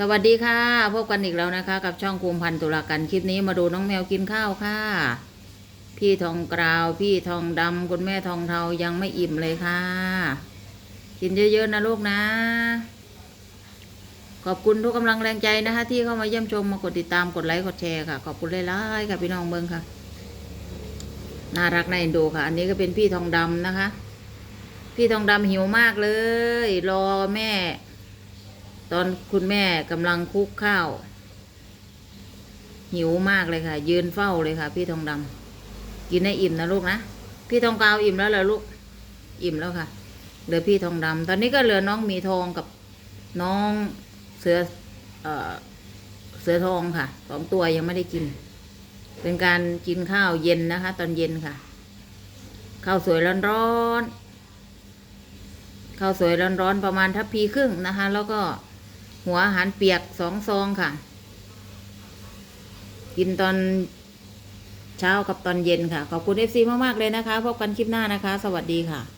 สวัสดีค่ะ พบกันอีกแล้วนะคะ กับช่องภูมพันตุลากันคลิปนี้มาดูน้องแมวกินข้าวค่ะ พี่ทองกราว พี่ทองดำคุณแม่ทองเทายังไม่อิ่มเลยค่ะ กินเยอะๆนะลูกนะ ขอบคุณทุกกำลังแรงใจนะคะ ที่เข้ามาเยี่ยมชมมากดติดตามกดไลค์กดแชร์ค่ะ ขอบคุณหลายๆค่ะพี่น้องเบิงค่ะ น่ารักน่าเอ็นดูค่ะ อันนี้ก็เป็นพี่ทองดำนะคะ พี่ทองดำหิวมากเลย รอแม่ ตอนคุณแม่กำลังคลุกข้าว หิวมากเลยค่ะ ยืนเฝ้าเลยค่ะ พี่ทองดำกินให้อิ่มนะลูกนะพี่ทองกาวอิ่มแล้วเหรอลูก อิ่มแล้วค่ะเหลือพี่ทองดำตอนนี้ก็เหลือน้องมีทองกับน้องเสือเออเสือทองค่ะสองตัวยังไม่ได้กิน เป็นการกินข้าวเย็นนะคะ ตอนเย็นค่ะ ข้าวสวยร้อนๆข้าวสวยร้อนๆประมาณทัพพีครึ่งนะคะ แล้วก็ หัวอาหารเปียกสองซองค่ะ กินตอนเช้ากับตอนเย็นค่ะ ขอบคุณเอฟซีมาก ๆ เลยนะคะ พบกันคลิปหน้านะคะ สวัสดีค่ะ